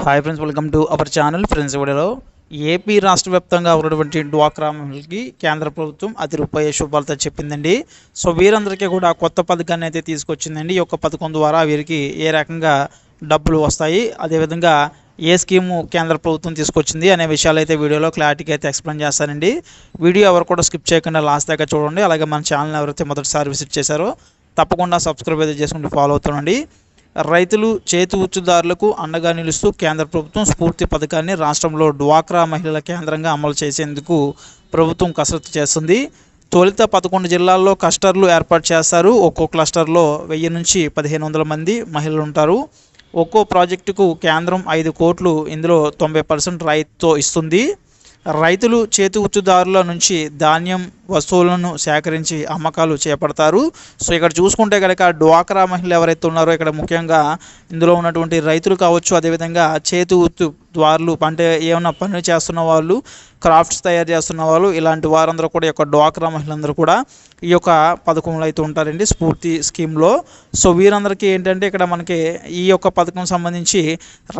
Hi friends welcome to our channel friends వీడియోలో AP రాష్ట్ర వ్యాప్తంగా ఉన్నటువంటి డ్వాక్రా మహిళలకి కేంద్ర ప్రభుత్వం అతి రూపాయి శుభాలతో చెప్పిందండి. సో వీరందరికీ కూడా కొత్త పథకాన్ని అయితే తీసుకొచ్చిందండి. ఈ యొక్క పథకం ద్వారా వీరికి ఏ రకంగా డబ్బులు వస్తాయి అదేవిధంగా ఏ స్కీము కేంద్ర ప్రభుత్వం తీసుకొచ్చింది అనే విషయాలు అయితే వీడియోలో క్లారిటీగా అయితే ఎక్స్ప్లెయిన్ చేస్తానండి. వీడియో ఎవరు కూడా స్కిప్ చేయకుండా లాస్ట్ దాకా చూడండి. అలాగే మన ఛానల్ ఎవరైతే మొదటిసారి విజిట్ చేశారో తప్పకుండా సబ్స్క్రైబ్ అయితే చేసుకుంటూ ఫాలో అవుతుండండి. రైతులు చేతి ఉచ్చుదారులకు అండగా నిలుస్తూ కేంద్ర ప్రభుత్వం స్ఫూర్తి పథకాన్ని రాష్ట్రంలో డ్వాక్రా మహిళల కేంద్రంగా అమలు చేసేందుకు ప్రభుత్వం కసరత్తు చేస్తుంది. తొలుత పదకొండు జిల్లాల్లో క్లస్టర్లు ఏర్పాటు చేస్తారు. ఒక్కో క్లస్టర్లో వెయ్యి నుంచి పదిహేను వందల మంది మహిళలు ఉంటారు. ఒక్కో ప్రాజెక్టుకు కేంద్రం ఐదు కోట్లు ఇందులో తొంభై పర్సెంట్ రైతుతో ఇస్తుంది. రైతులు చేతి ఉచ్చుదారుల నుంచి ధాన్యం వస్తువులను సేకరించి అమ్మకాలు చేపడతారు. సో ఇక్కడ చూసుకుంటే కనుక డ్వాక్రా మహిళలు ఎవరైతే ఉన్నారో ఇక్కడ ముఖ్యంగా ఇందులో ఉన్నటువంటి రైతులు కావచ్చు అదేవిధంగా చేతి ఉత్తు ద్వారులు అంటే ఏమైనా పనులు చేస్తున్న వాళ్ళు క్రాఫ్ట్స్ తయారు చేస్తున్న వాళ్ళు ఇలాంటి వారందరూ కూడా ఈ యొక్క డ్వాక్రా మహిళలందరూ కూడా ఈ యొక్క పథకంలో అయితే ఉంటారండి స్ఫూర్తి స్కీమ్లో. సో వీరందరికీ ఏంటంటే ఇక్కడ మనకి ఈ యొక్క పథకం సంబంధించి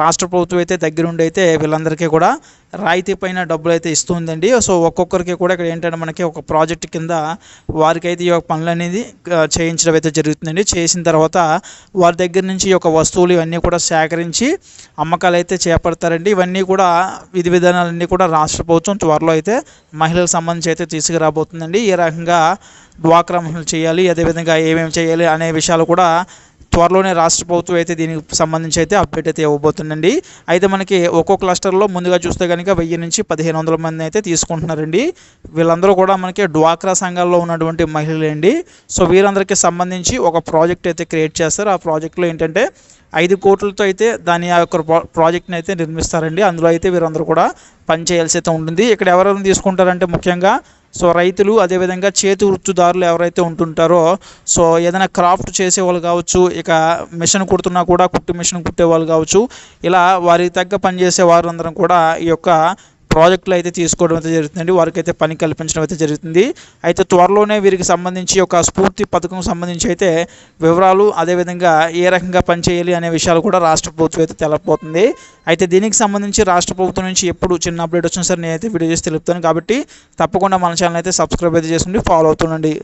రాష్ట్ర ప్రభుత్వం అయితే దగ్గరుండి అయితే వీళ్ళందరికీ కూడా రాయితీ పైన డబ్బులు అయితే ఇస్తుందండి. సో ఒక్కొక్కరికి కూడా ఇక్కడ ఏంటంటే మనకి ఒక ప్రాజెక్ట్ ప్రాజెక్ట్ కింద వారికైతే ఈ యొక్క పనులు అనేది చేయించడం అయితే జరుగుతుందండి. చేసిన తర్వాత వారి దగ్గర నుంచి ఈ యొక్క వస్తువులు ఇవన్నీ కూడా సేకరించి అమ్మకాలు అయితే చేపడతారండి. ఇవన్నీ కూడా విధి విధానాలన్నీ కూడా రాష్ట్ర ప్రభుత్వం త్వరలో అయితే మహిళలకు సంబంధించి అయితే తీసుకురాబోతుందండి. ఈ రకంగా డ్వాక్రా మహిళలు చేయాలి అదేవిధంగా ఏమేమి చేయాలి అనే విషయాలు కూడా త్వరలోనే రాష్ట్ర ప్రభుత్వం అయితే దీనికి సంబంధించి అయితే అప్డేట్ అయితే ఇవ్వబోతుందండి. అయితే మనకి ఒక్కో క్లస్టర్లో ముందుగా చూస్తే కనుక వెయ్యి నుంచి పదిహేను వందల మంది అయితే తీసుకుంటున్నారండి. వీళ్ళందరూ కూడా మనకి డ్వాక్రా సంఘాల్లో ఉన్నటువంటి మహిళలండి సో వీరందరికీ సంబంధించి ఒక ప్రాజెక్ట్ అయితే క్రియేట్ చేస్తారు. ఆ ప్రాజెక్ట్లో ఏంటంటే ఐదు కోట్లతో అయితే దాని ఆ యొక్క ప్రాజెక్ట్ని అయితే నిర్మిస్తారండి. అందులో అయితే వీరందరూ కూడా పని చేయాల్సి అయితే ఉంటుంది. ఇక్కడ ఎవరెవరిని తీసుకుంటారంటే ముఖ్యంగా సో రైతులు అదేవిధంగా చేతి వృత్తిదారులు ఎవరైతే ఉంటుంటారో సో ఏదైనా క్రాఫ్ట్ చేసేవాళ్ళు కావచ్చు ఇక మిషన్ కుడుతున్నా కూడా కుట్టు మిషన్ కుట్టేవాళ్ళు కావచ్చు ఇలా వారికి తగ్గ పని చేసే వారందరం కూడా ఈ యొక్క ప్రాజెక్టులు అయితే తీసుకోవడం అయితే జరుగుతుందండి. వారికి అయితే పని కల్పించడం అయితే జరుగుతుంది. అయితే త్వరలోనే వీరికి సంబంధించి ఒక స్ఫూర్తి పథకం సంబంధించి అయితే వివరాలు అదేవిధంగా ఏ రకంగా పనిచేయాలి అనే విషయాలు కూడా రాష్ట్ర ప్రభుత్వం అయితే తెలపబోతుంది. అయితే దీనికి సంబంధించి రాష్ట్ర ప్రభుత్వం నుంచి ఎప్పుడు చిన్న అప్డేట్ వచ్చినా సరే నేనైతే వీడియో చేసి తెలుపుతాను. కాబట్టి తప్పకుండా మన ఛానల్ అయితే సబ్స్క్రైబ్ అయితే చేసుకుంటే ఫాలో అవుతుండండి.